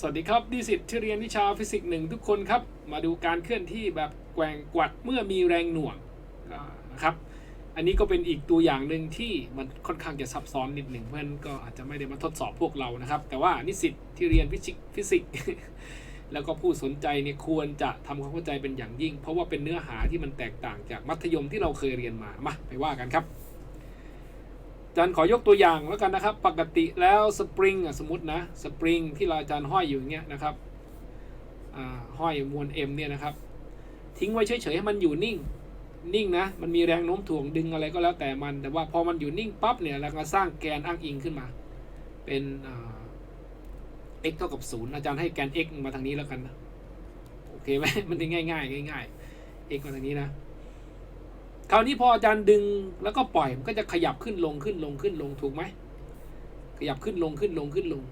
สวัสดีครับนิสิตที่เรียนวิชาฟิสิกส์หนึ่งทุกคนครับ มาดูการเคลื่อนที่แบบแกว่งกวัดเมื่อมีแรงหน่วงนะครับ อันนี้ก็เป็นอีกตัวอย่างหนึ่งที่มันค่อนข้างจะซับซ้อนนิดหนึ่งเพื่อนก็อาจจะไม่ได้มาทดสอบพวกเรานะครับ แต่ว่านิสิตที่เรียนฟิสิกส์ฟิสิกส์แล้วก็ผู้สนใจเนี่ยควรจะทำความเข้าใจเป็นอย่างยิ่ง เพราะว่าเป็นเนื้อหาที่มันแตกต่างจากมัธยมที่เราเคยเรียนมามาไปว่ากันครับ จารย์ขอยกตัวอย่างแล้วกันนะครับ ปกติแล้วสปริงอะสมมตินะสปริงที่เราอาจารย์ห้อยอยู่อย่างเงี้ยนะครับอ่าห้อยมวล M เนี่ยนะครับ ทิ้งไว้เฉยๆให้มันอยู่นิ่ง นิ่งนะ มันมีแรงโน้มถ่วงดึงอะไรก็แล้วแต่มัน แต่ว่าพอมันอยู่นิ่งปั๊บเนี่ยเราก็สร้างแกนอ้างอิงขึ้นมา เป็นอ่า x เท่ากับศูนย์อาจารย์ให้แกน x มาทางนี้แล้วกันนะ โอเคไหมมันจะง่ายๆง่ายๆ x มาทางนี้นะ คราวนี้พออาจารย์ดึงแล้วก็ปล่อยมันก็จะขยับขึ้นลงขึ้นลงขึ้นลงถูกไหมขยับขึ้นลงขึ้นลงขึ้นลง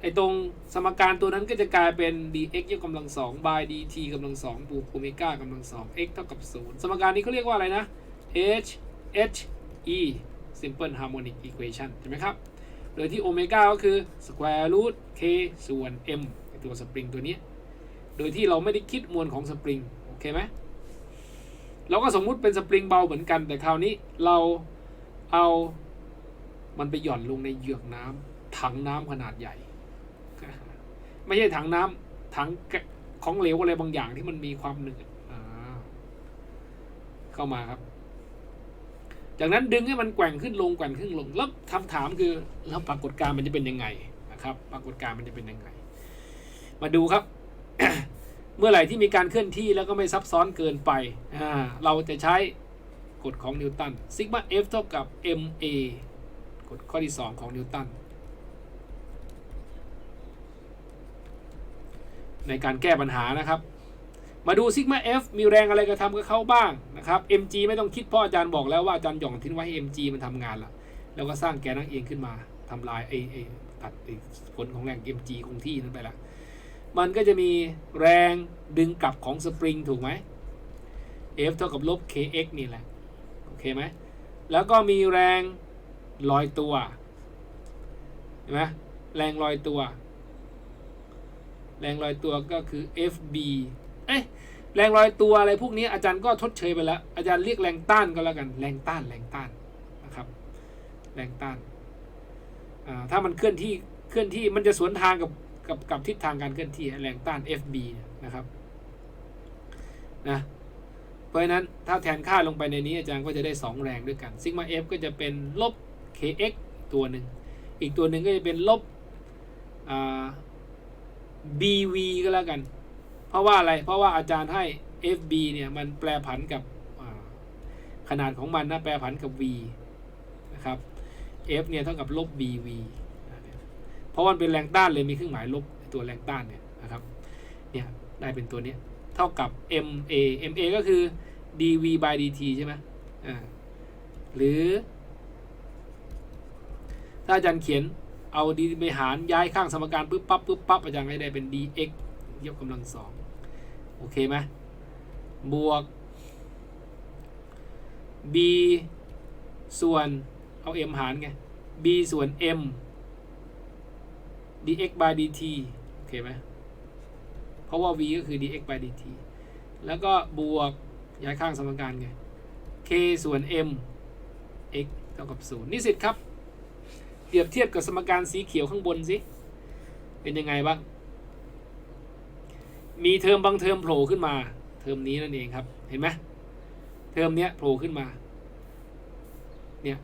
ไอ้ตรงสมการตัวนั้นก็จะกลายเป็น dx ยกกำลังสอง by dt กำลังสองบวกโอเมก้ากำลังสอง x เท่ากับศูนย์สมการนี้เขาเรียกว่าอะไรนะ h h e simple harmonic equation ใช่ไหมครับ โดยที่โอเมก้าก็คือ square root k ส่วน m ไอตัวสปริงตัวนี้ โดยที่เราไม่ได้คิดมวลของสปริง โอเคไหม เราก็สมมุติเป็นสปริงเบาเหมือนกัน แต่คราวนี้เราเอามันไปหย่อนลงในเหยือกน้ำถังน้ำขนาดใหญ่ ไม่ใช่ถังน้ำถังของเหลวอะไรบางอย่างที่มันมีความหนืดอ่าเข้ามาครับ จากนั้นดึงให้มันแกว่งขึ้นลงแกว่งขึ้นลง แล้วคำถามคือแล้วปรากฏการณ์มันจะเป็นยังไงนะครับ ปรากฏการณ์มันจะเป็นยังไง มาดูครับ เมื่อไหร่ที่มีการเคลื่อนที่แล้วก็ไม่ซับซ้อนเกินไป เราจะใช้กฎของนิวตันซิกมา F เท่ากับ ma กฎข้อที่ 2 ของนิวตัน ในการแก้ปัญหานะครับ มาดูซิกมา F มีแรงอะไรกระทำกับเขาบ้างนะครับ mg ไม่ต้องคิดเพราะอาจารย์บอกแล้วว่าอาจารย์หย่องทิ้งไว้ให้ mg มันทำงานละแล้วก็สร้างแกนนั่งเองขึ้นมาทำลายไอไอตัดผลของแรง mg คงที่นั้นไปละ มันก็จะมีแรงดึงกลับของสปริงถูกไหม F เท่ากับลบ kx นี่แหละ โอเคไหม แล้วก็มีแรงลอยตัว เห็นไหมแรงลอยตัว แรงลอยตัวก็คือ FB เอ้ยแรงลอยตัวอะไรพวกนี้อาจารย์ก็ทดเชยไปแล้ว อาจารย์เรียกแรงต้านก็แล้วกัน แรงต้าน แรงต้านนะครับ แรงต้าน ถ้ามันเคลื่อนที่ เคลื่อนที่มันจะสวนทางกับ กับกับทิศทางการเคลื่อนที่แรงต้าน FB นะครับนะเพราะฉะนั้นถ้าแทนค่าลงไปในนี้อาจารย์ก็จะได้ 2 แรงด้วยกันซิกมา F ก็จะเป็นลบ KX ตัวหนึ่ง อีกตัวหนึ่งก็จะเป็นลบ BV ก็แล้วกัน เพราะว่าอะไร เพราะว่าอาจารย์ให้ FB เนี่ยมันแปรผันกับขนาดของมันนะแปรผันกับ V นะครับ F เนี่ยเท่ากับลบ BV เพราะมันเป็นแรงต้านเลยมีเครื่องหมายลบตัวแรงต้านเนี่ยนะครับเนี่ยได้เป็นตัวเนี้ยเท่ากับ MA MA ก็คือ dV by dt ใช่ไหมอ่าหรือ ถ้าอาจารย์เขียนเอา d ไปหารย้ายข้างสมการปุ๊บปั๊บปุ๊บปั๊บอาจารย์ให้ได้เป็น dx ยกกำลังสองโอเคไหมบวก b ส่วนเอา m หารไง b ส่วน m dx by dt โอเคไหมเพราะว่า v ก็คือ dx by dt แล้วก็บวกย้ายข้างสมการไง k ส่วน m x เท่ากับ 0 นิสิตครับ เปรียบเทียบกับสมการสีเขียวข้างบนสิ เป็นยังไงบ้าง มีเทอมบางเทอมโผล่ขึ้นมา เทอมนี้นั่นเองครับ เห็นไหมเทอมเนี้ยโผล่ขึ้นมา เนี่ย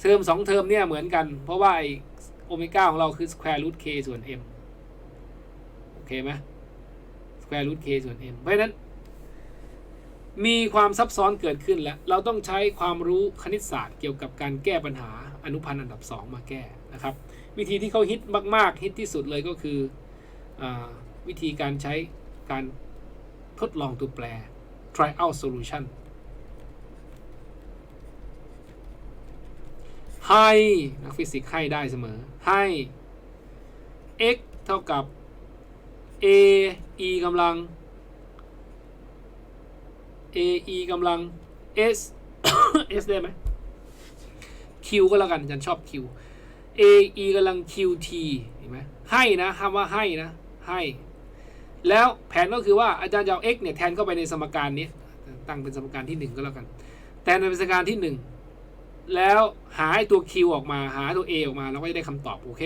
เทอมสองเทอมเนี่ยเหมือนกัน เพราะว่าไอ โอเมก้าของเราคือ square root k ส่วน m โอเคไหม square root k ส่วน m เพราะฉะนั้น มีความซับซ้อนเกิดขึ้นแล้ว เราต้องใช้ความรู้คณิตศาสตร์เกี่ยวกับการแก้ปัญหาอนุพันธ์อันดับ 2 มาแก้นะครับ วิธีที่เขาฮิตมาก ๆ ฮิตที่สุดเลยก็คืออวิธีการใช้การทดลองตัวแปร trial solution ให้ นักฟิสิกส์ให้ได้เสมอ ให้ x เท่ากับ a e กำลัง a e กำลัง s s ได้ไหม q ก็แล้วกันฉันชอบ q a e กำลัง qt เห็นไหมให้นะคำว่าให้นะ ให้ แล้วแผนก็คือว่าอาจารย์จะเอา x เนี่ยแทนเข้าไปในสมการนี้ ตั้งเป็นสมการที่หนึ่งก็แล้วกัน แทนเป็นสมการที่หนึ่ง แล้วหาไอตัว q ออกมาหาตัว a ออกมาเราก็จะได้คำตอบ โอเค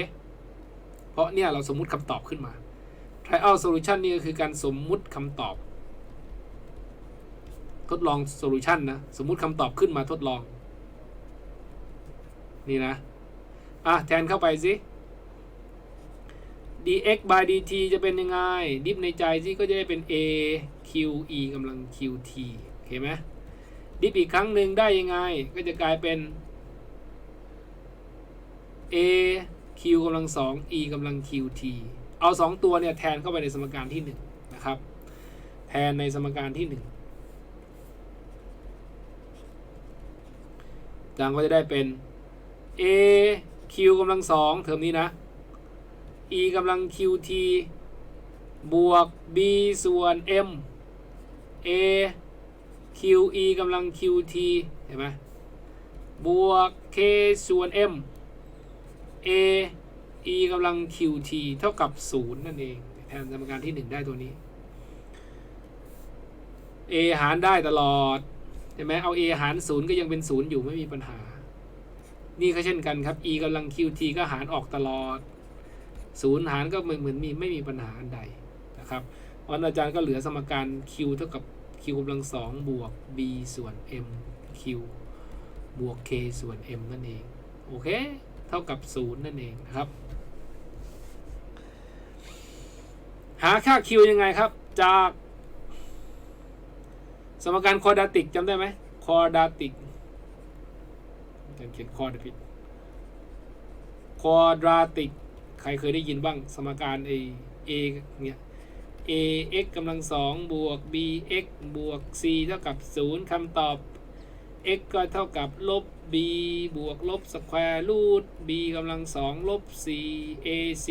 เพราะเนี่ยเราสมมุติคำตอบขึ้นมา trial solution นี่ก็คือการสมมุติคำตอบ ทดลอง solution นะ สมมุติคำตอบขึ้นมาทดลอง นี่นะ อะ แทนเข้าไปสิ dx by dt จะเป็นยังไง ดิฟในใจสิก็จะได้เป็น a q e กำลัง qt โอเคไหม ดิฟอีกครั้งหนึ่งได้ยังไง ก็จะกลายเป็น a q กำลัง2 e กำลัง qt เอา 2 ตัวเนี่ยแทนเข้าไปในสมการที่ 1 นะครับ แทนในสมการที่1จังก็จะได้เป็น a q กำลัง2เทอมนี้นะ e กำลัง qt บวก b ส่วน m a q e กำลัง qt เห็นไหมบวก k ส่วน m a e กำลัง qt เท่ากับ 0 นั่นเองแทนสมการที่ 1 ได้ตัวนี้ a หารได้ตลอดใช่ไหมเอา a หาร 0 ก็ยังเป็น 0 อยู่ไม่มีปัญหา นี่ก็เช่นกันครับ e กำลัง qt ก็หารออกตลอดศูนย์หารก็เหมือนเหมือนมีไม่มีปัญหาอันใดนะครับเพราะฉะนั้นอาจารย์ก็เหลือสมการ q เท่ากับ q กำลังสองบวก b ส่วน m q บวก k ส่วน m นั่นเอง โอเค เท่ากับ 0 นั่นเองนะครับ หาค่า q ยังไงครับ จาก สมการคอดาติกจำได้ไหมคอดาติกอารเขียนคอดผิดคอดราติก ใครเคยได้ยินบ้าง สมการ a a เนี่ย a x กำลังสองบวก b x บวก c เท่ากับ0คำตอบ x ก็เท่ากับลบ b บวกลบสแควร์รูท b กำลังสองลบ c a c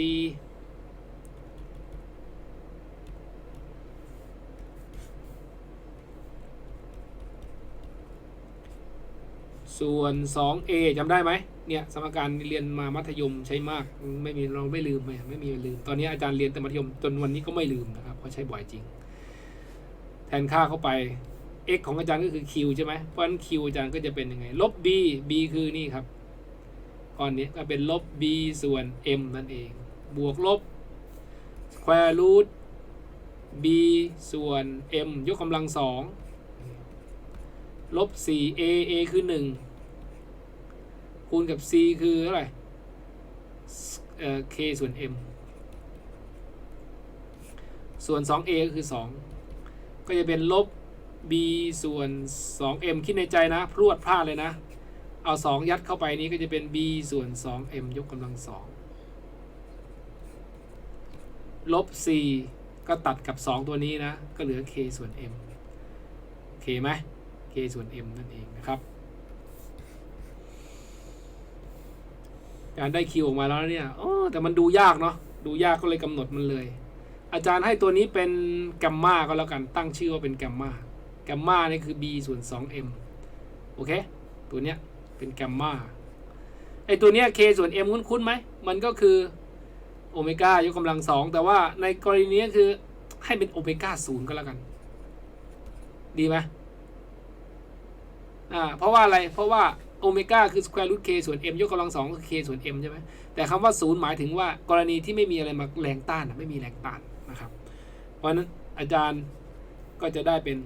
ส่วน 2a จำได้ไหม เนี่ยสมการเรียนมามัธยมใช้มากไม่มีเราไม่ลืมไหมไม่มีลืม ตอนนี้อาจารย์เรียนแต่มัธยมจนวันนี้ก็ไม่ลืมนะครับเพราะใช้บ่อยจริง แทนค่าเข้าไป x ของอาจารย์ก็คือ q ใช่ไหมเพราะฉะนั้น q อาจารย์ก็จะเป็นยังไง ลบ b b คือนี่ครับก้อนนี้ก็เป็นลบ b ส่วน m นั่นเอง บวกลบ square root b ส่วน m ยกกำลังสองลบ 4a a คือ 1 คูณกับ c คืออะไรเอ่อ k ส่วน m ส่วน 2a ก็คือ 2 ก็จะเป็นลบ b ส่วน 2m คิดในใจนะ พรวดพลาดเลยนะ เอา 2 ยัดเข้าไปนี้ก็จะเป็น b ส่วน 2m ยกกำลัง 2 ลบ c ก็ตัดกับ 2 ตัวนี้นะ ก็เหลือ k ส่วน m โอเคไหม k ส่วน m นั่นเองนะครับ การได้ q ออกมาแล้วเนี่ยโอ้แต่มันดูยากเนาะดูยากก็เลยกำหนดมันเลย อาจารย์ให้ตัวนี้เป็นแกมมาก็แล้วกันตั้งชื่อว่าเป็นแกมมาแกมมานี่คือ b ส่วน 2m โอเค ตัวเนี้ยเป็นแกมมาไอตัวเนี้ย k ส่วน m คุ้นๆไหมมันก็คือโอเมก้ายกกำลังสองแต่ว่าในกรณีนี้คือให้เป็นโอเมก้าศูนย์ก็แล้วกัน ดีไหมอ่าเพราะว่าอะไรเพราะว่า โอเมก้าคือ square root k ส่วน m ยกกำลังสองคือ k ส่วน m ใช่ไหมแต่คำว่าศูนย์หมายถึงว่ากรณีที่ไม่มีอะไรมาแรงต้านไม่มีแรงต้านนะครับ เพราะฉะนั้นอาจารย์ก็จะได้เป็น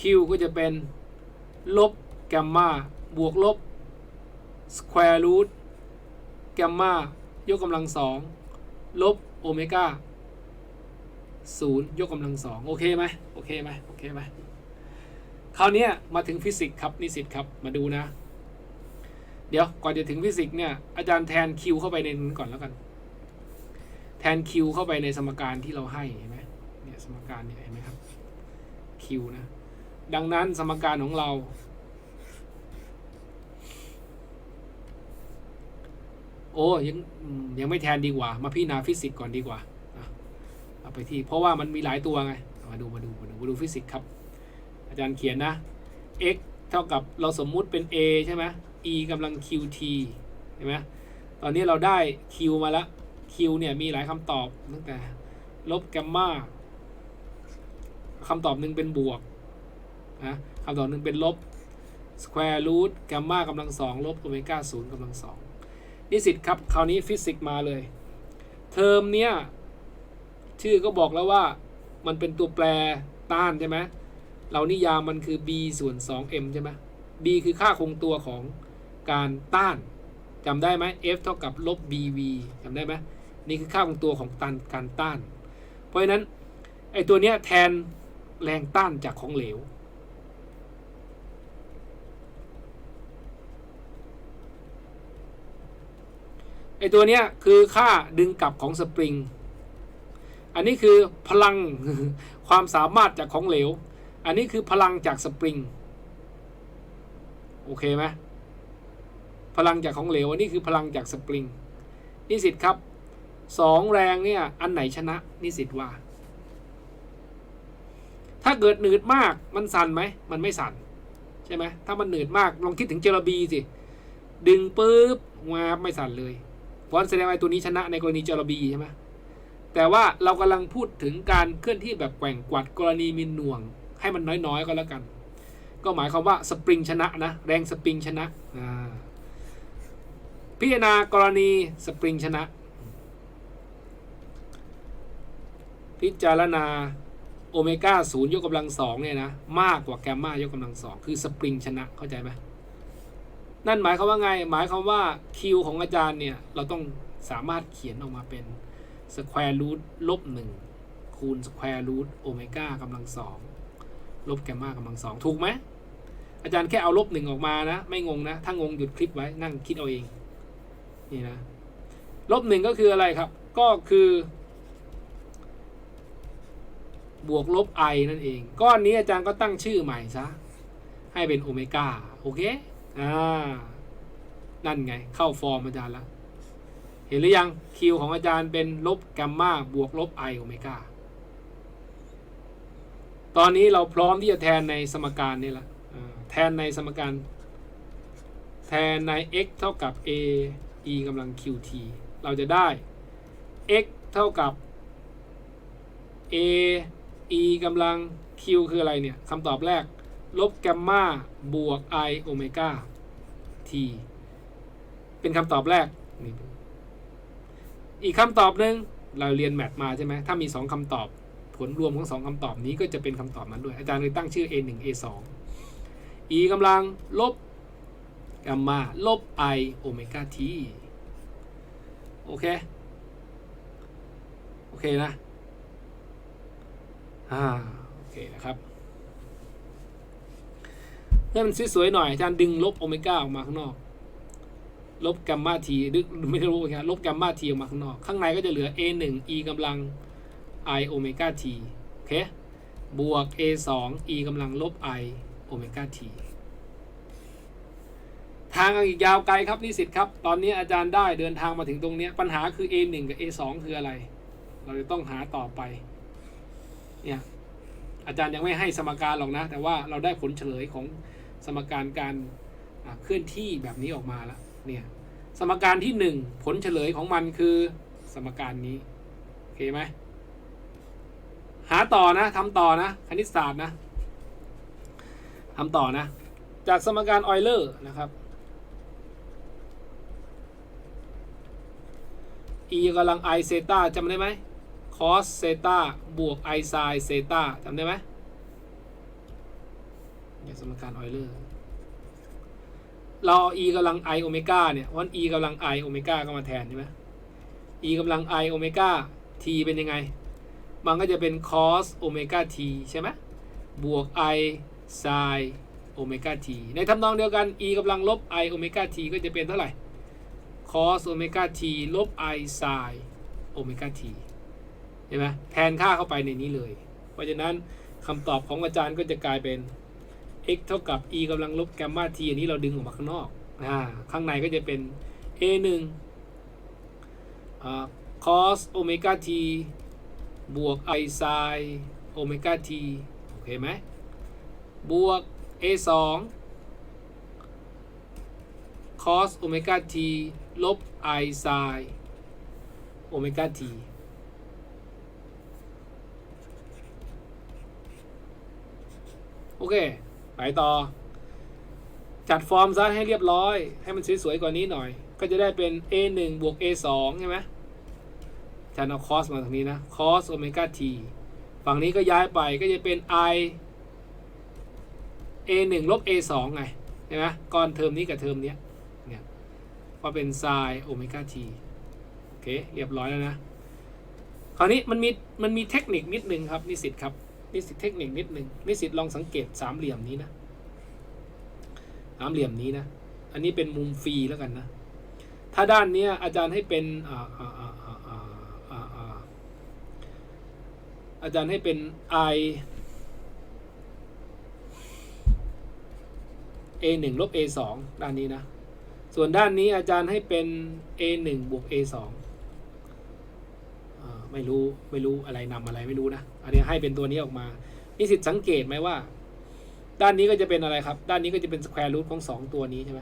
q ก็จะเป็น ลบแกมมาบวกลบ square root แกมมายกกำลังสองลบโอเมก้าศูนย์ยกกำลังสองโอเคไหมโอเคไหมโอเคไหม คราวนี้มาถึงฟิสิกส์ครับนิสิตครับมาดูนะ เดี๋ยวก่อนจะถึงฟิสิกส์เนี่ยอาจารย์แทนคิวเข้าไปในนั้นก่อนแล้วกัน แทนคิวเข้าไปในสมการที่เราให้เห็นไหมเนี่ยสมการเนี่ยเห็นไหมครับคิวนะ ดังนั้นสมการของเราโอ้ยังยังไม่แทนดีกว่า มาพิจารณาฟิสิกส์ก่อนดีกว่าเอาไปที่เพราะว่ามันมีหลายตัวไง มาดูมาดูมาดูมาดูฟิสิกส์ครับ จารย์เขียนนะ x เท่ากับเราสมมุติเป็น a ใช่ไหม e กำลัง qt เห็นไหมตอนนี้เราได้ q มาแล้ว q เนี่ยมีหลายคำตอบตั้งแต่ ลบแกมมาคำตอบหนึ่งเป็นบวกนะคำตอบหนึ่งเป็นลบ square root แกมมากำลังสองลบโอเมก้าศูนย์กำลังสองนิสิตครับ คราวนี้ฟิสิกส์มาเลย เทอมเนี้ย ชื่อก็บอกแล้วว่ามันเป็นตัวแปรต้านใช่ไหม เรานิยามมันคือ b ส่วน 2m ใช่ไหม b คือค่าคงตัวของการต้านจำได้ไหม f เท่ากับลบ bv จำได้ไหมนี่คือค่าคงตัวของตันการต้าน เพราะฉะนั้นไอตัวเนี้ยแทนแรงต้านจากของเหลว ไอตัวเนี้ยคือค่าดึงกลับของสปริง อันนี้คือพลังความสามารถจากของเหลว อันนี้คือพลังจากสปริง โอเคไหมพลังจากของเหลวอันนี้คือพลังจากสปริง นิสิตครับสองแรงเนี่ย อันไหนชนะ นิสิตว่า ถ้าเกิดหนืดมากมันสั่นไหม มันไม่สั่นใช่ไหมถ้ามันหนืดมากลองคิดถึงเจลบีสิ ดึงปุ๊บงาไม่สั่นเลยเพราะแสดงว่าตัวนี้ชนะในกรณีเจลบีใช่ไหมแต่ว่าเรากำลังพูดถึงการเคลื่อนที่แบบแกว่งกวัดกรณีมีหน่วง ให้มันน้อยๆก็แล้วกัน ก็หมายความว่าสปริงชนะนะแรงสปริงชนะพิจารณากรณีสปริงชนะ พิจารณาโอเมก้าศูนย์ยกกำลังสองเนี่ยนะมากกว่าแกมมายกกำลังสองคือสปริงชนะเข้าใจไหมนั่นหมายความว่าไง หมายความว่าคิวของอาจารย์เนี่ย เราต้องสามารถเขียนออกมาเป็นสแควร์รูทลบหนึ่งคูณสแควร์รูทโอเมก้ากำลังสอง ลบแกมมากำลังสองถูกไหมอาจารย์แค่เอาลบหนึ่งออกมานะ ไม่งงนะ ถ้างงหยุดคลิปไว้นั่งคิดเอาเองนี่นะลบหนึ่งก็คืออะไรครับ ก็คือบวกลบ i นั่นเอง ก้อนนี้อาจารย์ก็ตั้งชื่อใหม่ซะ ให้เป็นโอเมก้าโอเค อ่า นั่นไง เข้าฟอร์มอาจารย์แล้วเห็นหรือยังคิวของอาจารย์เป็นลบแกมมาบวกลบ i โอเมก้า ตอนนี้เราพร้อมที่จะแทนในสมการนี่ละแทนในสมการ แทนใน x เท่ากับ a e กำลัง qt เราจะได้ x เท่ากับ a e กำลัง q คืออะไรเนี่ยคำตอบแรก ลบแกมมาบวก i โอเมก้า t เป็นคำตอบแรก อีกคำตอบหนึ่งเราเรียนแมทมาใช่ไหมถ้ามี2คำตอบ ผลรวมของสองคำตอบนี้ก็จะเป็นคำตอบนั้นด้วย อาจารย์เลยตั้งชื่อ a 1 a 2 e กำลังลบแกมมาลบ i โอเมก้า t โอเค โอเคนะ อ่า โอเคนะครับให้มันสวยๆหน่อยอาจารย์ดึงลบโอเมก้าออกมาข้างนอก ลบแกมมาทีดึกไม่ได้ลบครับลบแกมมาทีออกมาข้างนอก ข้างในก็จะเหลือ a 1 e กำลัง i โอเมก้า t โอเค บวก a 2 e กำลังลบ i โอเมก้า t ทางอีกยาวไกลครับนิสิตครับ ตอนนี้อาจารย์ได้เดินทางมาถึงตรงนี้ปัญหาคือ a 1กับ a 2คืออะไร เราจะต้องหาต่อไป เนี่ยอาจารย์ยังไม่ให้สมการหรอกนะ แต่ว่าเราได้ผลเฉลยของสมการการเคลื่อนที่แบบนี้ออกมาแล้วเนี่ยสมการที่หนึ่งผลเฉลยของมันคือสมการนี้โอเคไหม หาต่อนะทำต่อนะคณิตศาสตร์นะทำต่อนะ จากสมการออยเลอร์นะครับ e กำลัง i เซตาจำได้ไหม cos เซตาบวก i sin เซตาจำได้ไหมเนี่ยสมการออยเลอร์เราเอา e กำลัง i โอเมก้าเนี่ยเพราะ e กำลัง i โอเมก้าก็มาแทนใช่ไหม e กำลัง i โอเมก้า t เป็นยังไง มันก็จะเป็น cos โอเมก้า t ใช่ไหมบวก i sin โอเมก้า t ในทำนองเดียวกัน e กำลังลบ i โอเมก้า t ก็จะเป็นเท่าไหร่ cos โอเมก้า t ลบ i sin โอเมก้า t เห็นไหมแทนค่าเข้าไปในนี้เลย เพราะฉะนั้นคำตอบของอาจารย์ก็จะกลายเป็น x เท่ากับ e กำลังลบแกมมา t อันนี้เราดึงออกมาข้างนอกอ่าข้างในก็จะเป็น a 1อ่า cos โอเมก้า t บวก i sin โอเมก้า t โอเคไหมบวก a 2 cos โอเมก้า t ลบ i s i โอเมก้า t โอเค ไปต่อ จัดฟอร์มซะให้เรียบร้อย ให้มันสวยๆกว่านี้หน่อย ก็จะได้เป็น a 1บวก a 2ใช่ไหม จารย์เอา cos มาตรงนี้นะ cos โอเมก้า t ฝั่งนี้ก็ย้ายไปก็จะเป็น i a 1ลบ a 2ไงเห็นไหมก้อนเทอมนี้กับเทอมเนี้ยเนี่ยก็เป็น sin โอเมก้า t โอเคเรียบร้อยแล้วนะคราวนี้มันมีมันมีเทคนิคนิดนึงครับนิสิตครับนิสิตเทคนิคนิดนึงนิสิตลองสังเกตสามเหลี่ยมนี้นะสามเหลี่ยมนี้นะ อันนี้เป็นมุมฟรีแล้วกันนะ ถ้าด้านเนี้ยอาจารย์ให้เป็นอ่าอ่าอ่าอ่า อาจารย์ให้เป็น i a 1ลบ a 2ด้านนี้นะ ส่วนด้านนี้อาจารย์ให้เป็น a 1บวก a 2ไม่รู้ ไม่รู้อะไรนำอะไรไม่รู้นะ อันนี้ให้เป็นตัวนี้ออกมา มีสิทธิ์สังเกตไหมว่า ด้านนี้ก็จะเป็นอะไรครับ ด้านนี้ก็จะเป็นสแควร์รูทของสองตัวนี้ใช่ไหม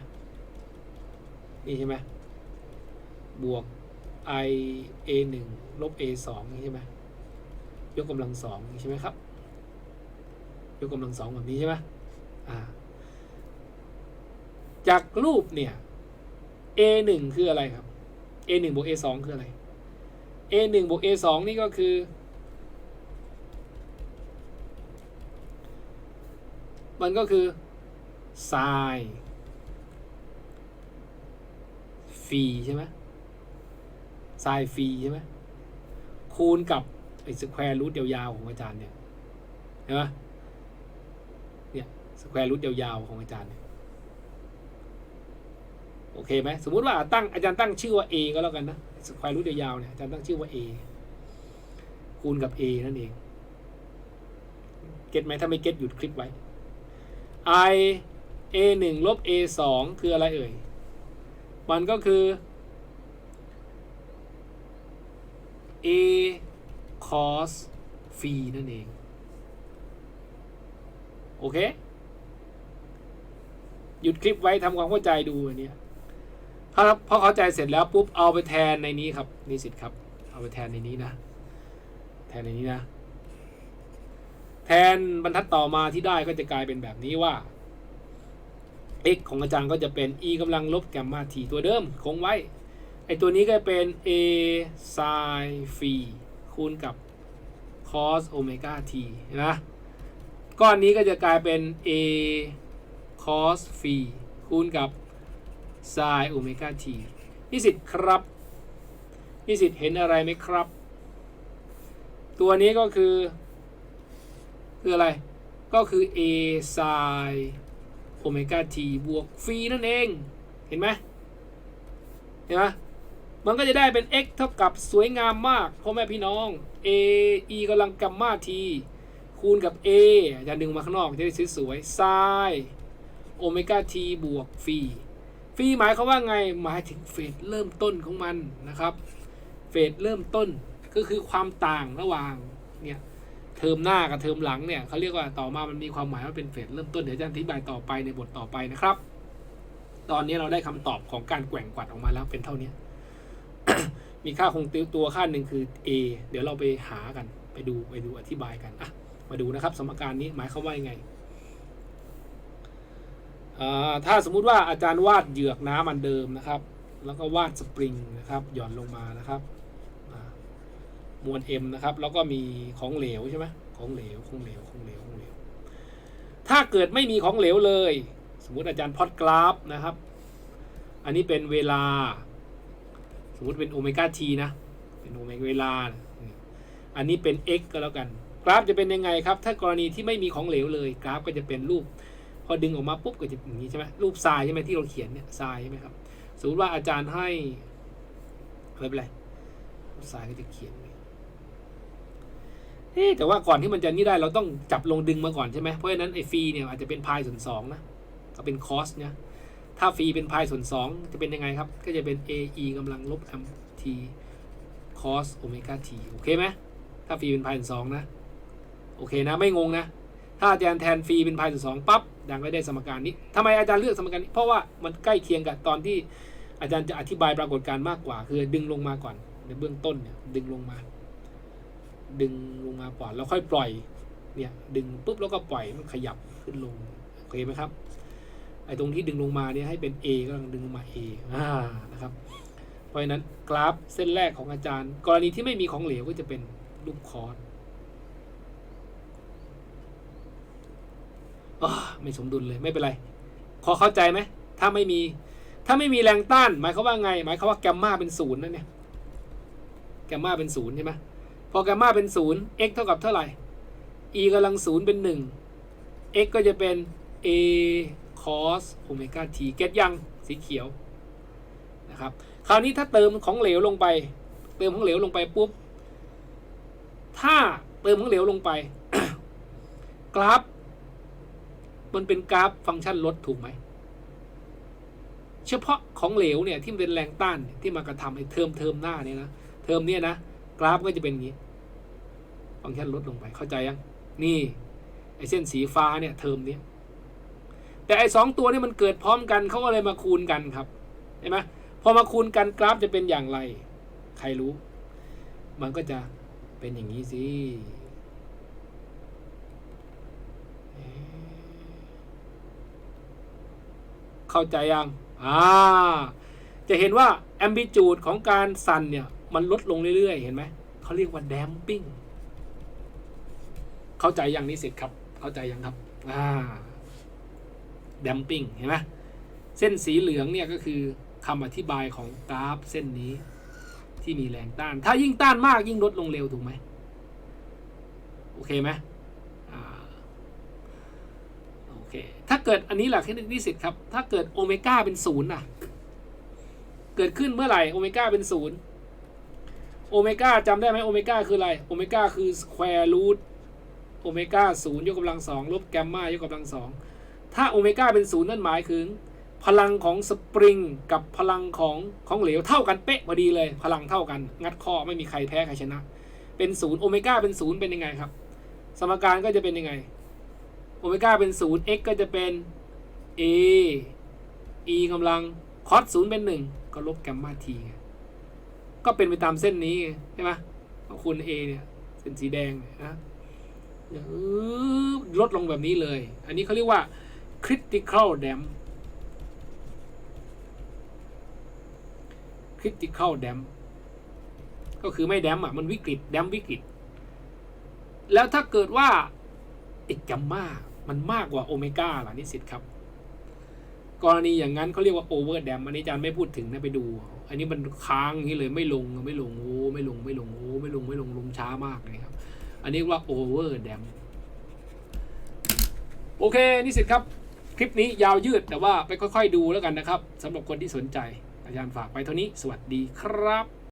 นี่ใช่ไหมบวก i a 1ลบ a 2นี่ใช่ไหม ยกกำลังสองใช่ไหมครับ ยกกำลังสองแบบนี้ใช่ไหมอ่า จากรูปเนี่ย a 1คืออะไรครับ a 1บวก a 2คืออะไร a 1บวก a 2นี่ก็คือ มันก็คือ sin ฟีใช่ไหม sin ฟีใช่ไหมคูณกับ ไอ้สแควร์รูทยาวๆของอาจารย์เนี่ยเห็นไหมเนี่ยสแควร์รูทยาวๆของอาจารย์เนี่ยโอเคไหมสมมุติว่าตั้งอาจารย์ตั้งชื่อว่า a ก็แล้วกันนะสแควร์รูทยาวๆเนี่ยอาจารย์ตั้งชื่อว่า a คูณกับ a นั่นเองเก็ตไหมถ้าไม่เก็ตหยุดคลิปไว้ i a 1ลบ a 2คืออะไรเอ่ย มันก็คือ a cos ฟรีนั่นเอง โอเค หยุดคลิปไว้ทำความเข้าใจดูอันนี้ยพอพอเข้าใจเสร็จแล้วปุ๊บเอาไปแทนในนี้ครับนิสิตครับ เอาไปแทนในนี้นะ แทนในนี้นะ แทนบรรทัดต่อมาที่ได้ก็จะกลายเป็นแบบนี้ว่า x ของอาจารย์ก็จะเป็น e กำลังลบแกมมา t ตัวเดิมคงไว้ ไอตัวนี้ก็เป็น a sin ฟรี คูณกับ cos โอเมก้า t เห็นไหมก้อนนี้ก็จะกลายเป็น a cos ฟีคูณกับ sin โอเมก้า t นิสิตครับ นิสิตเห็นอะไรไหมครับ ตัวนี้ก็คือ คืออะไร ก็คือ a sin โอเมก้า t บวกฟีนั่นเอง เห็นไหมเห็นไหม มันก็จะได้เป็น x เท่ากับสวยงามมากพ่อแม่พี่น้อง a e กำลังกัมมา t คูณกับ a จะดึงมาข้างนอกจะได้สวยๆ sin โอเมก้า t บวกฟีฟีหมายเขาว่าไงหมายถึงเฟสเริ่มต้นของมันนะครับ เฟสเริ่มต้นก็คือความต่างระหว่างเนี่ยเทอมหน้ากับเทอมหลังเนี่ยเขาเรียกว่าต่อมามันมีความหมายว่าเป็นเฟสเริ่มต้นเดี๋ยวจะอธิบายต่อไปในบทต่อไปนะครับ ตอนนี้เราได้คำตอบของการแกว่งกวัดออกมาแล้วเป็นเท่านี้ มีค่าคงตัวค่าหนึ่งคือ a เดี๋ยวเราไปหากัน ไปดูไปดูอธิบายกันอะมาดูนะครับ สมการนี้หมายความว่ายังไงถ้าสมมุติว่าอาจารย์วาดเหยือกน้ำอันเดิมนะครับ แล้วก็วาดสปริงนะครับ หย่อนลงมานะครับมวล m นะครับ แล้วก็มีของเหลวใช่ไหมของเหลวของเหลวของเหลวของเหลว ถ้าเกิดไม่มีของเหลวเลย สมมุติอาจารย์พอดกราฟนะครับ อันนี้เป็นเวลา สมมติเป็นโอเมก้าทีนะ เป็นโอเมก้าเวลา อันนี้เป็น x ก็แล้วกัน กราฟจะเป็นยังไงครับ ถ้ากรณีที่ไม่มีของเหลวเลย กราฟก็จะเป็นรูป พอดึงออกมาปุ๊บก็จะอย่างนี้ใช่ไหมรูปทรายใช่ไหมที่เราเขียนเนี่ยทรายใช่ไหมครับ สมมติว่าอาจารย์ให้ไม่เป็นไรรูปทรายก็จะเขียนไว้เอ๊แต่ว่าก่อนที่มันจะนี่ได้เราต้องจับลงดึงมาก่อนใช่ไหมเพราะฉะนั้นไอ้ฟีเนี่ยอาจจะเป็นพายส่วนสองนะก็เป็นคอสเนี่ย ถ้าฟรีเป็นพายส่วน 2 จะเป็นยังไงครับ ก็จะเป็น a e กำลังลบ m t cos โอเมก้า t โอเคไหมถ้าฟรีเป็นพายส่วน 2 นะ โอเคนะ ไม่งงนะ ถ้าอาจารย์แทนฟรีเป็นพายส่วนสองปั๊บอาจารย์ก็ได้สมการนี้ทำไมอาจารย์เลือกสมการนี้ เพราะว่ามันใกล้เคียงกับตอนที่อาจารย์จะอธิบายปรากฏการณ์มากกว่า คือดึงลงมาก่อน ในเบื้องต้นเนี่ยดึงลงมา ดึงลงมาก่อนแล้วค่อยปล่อยเนี่ยดึงปุ๊บแล้วก็ปล่อยมันขยับขึ้นลงโอเคไหมครับ ไอ้ตรงที่ดึงลงมาเนี่ยให้เป็น A ก็ต้องดึงลงมา A อ่านะครับ เพราะฉะนั้นกราฟเส้นแรกของอาจารย์ กรณีที่ไม่มีของเหลวก็จะเป็นรูปคอร์สอ้อไม่สมดุลเลยไม่เป็นไรพอเข้าใจไหมถ้าไม่มี ถ้าไม่มีแรงต้าน หมายความว่าไง หมายความว่าแกมมาเป็นศูนย์นั่นเนี่ยแกมมาเป็นศูนย์ใช่ไหมพอแกมมาเป็นศูนย์ x เท่ากับเท่าไหร่ e กำลังศูนย์เป็นหนึ่ง x ก็จะเป็น a cos โอเมก้า t เก็ตยังสีเขียวนะครับ คราวนี้ถ้าเติมของเหลวลงไป เติมของเหลวลงไปปุ๊บ ถ้าเติมของเหลวลงไป กราฟ มันเป็นกราฟฟังก์ชันลดถูกไหม เฉพาะของเหลวเนี่ยที่มันเป็นแรงต้านที่มากระทำไอ้เทอมเทอมหน้าเนี่ยนะเทอมเนี่ยนะกราฟก็จะเป็นอย่างนี้ ฟังก์ชันลดลงไปเข้าใจยัง นี่ไอเส้นสีฟ้าเนี่ยเทอมเนี้ย แต่ไอ้สองตัวนี่มันเกิดพร้อมกันเขาก็เลยมาคูณกันครับเห็นไหมพอมาคูณกันกราฟจะเป็นอย่างไร ใครรู้ มันก็จะเป็นอย่างนี้สิเข้าใจยังอ่าจะเห็นว่าแอม i ิจูดของการสั่นเนี่ยมันลดลงเรื่อยๆ เห็นไหม เขาเรียกว่า damping เข้าใจยังนิสิตครับ เข้าใจยังครับ อ่า damping เห็นไหมเส้นสีเหลืองเนี่ยก็คือคำอธิบายของกราฟเส้นนี้ที่มีแรงต้าน ถ้ายิ่งต้านมากยิ่งลดลงเร็วถูกไหมโอเคไหมโอเค ถ้าเกิดอันนี้แหละที่นิสิตครับ ถ้าเกิดโอเมก้าเป็นศูนย์นะเกิดขึ้นเมื่อไหร่โอเมก้าเป็นศูนย์โอเมก้าจำได้ไหมโอเมก้าคืออะไร โอเมก้าคือสแควร์รูทโอเมก้าศูนย์ยกกำลังสองลบแกมมายกกำลังสอง ถ้าโอเมก้าเป็นศูนย์นั่นหมายถึงพลังของสปริงกับพลังของของเหลวเท่ากันเป๊ะพอดีเลย พลังเท่ากัน งัดข้อไม่มีใครแพ้ใครชนะ เป็นศูนย์โอเมก้าเป็นศูนย์เป็นยังไงครับ สมการก็จะเป็นยังไงโอเมก้าเป็นศูนย์ x ก็จะเป็น a e กำลังคอสศูนย์เป็นหนึ่งก็ลบแกมมาทีไงก็เป็นไปตามเส้นนี้ใช่ไหมก็คูณ a เนี่ยเส้นสีแดงนะลดลงแบบนี้เลย อันนี้เขาเรียกว่า critical dam critical dam ก็คือไม่แดมอะมันวิกฤตแดมวิกฤต แล้วถ้าเกิดว่าไอ้แกมมามันมากกว่าโอเมก้าล่ะนิสิตครับ กรณีอย่างนั้นเขาเรียกว่าโอเวอร์แดมอันนี้อาจารย์ไม่พูดถึงนะไปดู อันนี้มันค้างอย่างนี้เลยไม่ลงไม่ลงโอ้ไม่ลงไม่ลงโอ้ไม่ลงไม่ลงลงช้ามากเลยครับ อันนี้ว่าโอเวอร์แดมโอเคนิสิตครับ คลิปนี้ยาวยืดแต่ว่าไปค่อยๆดูแล้วกันนะครับสำหรับคนที่สนใจอาจารย์ฝากไปเท่านี้ สวัสดีครับ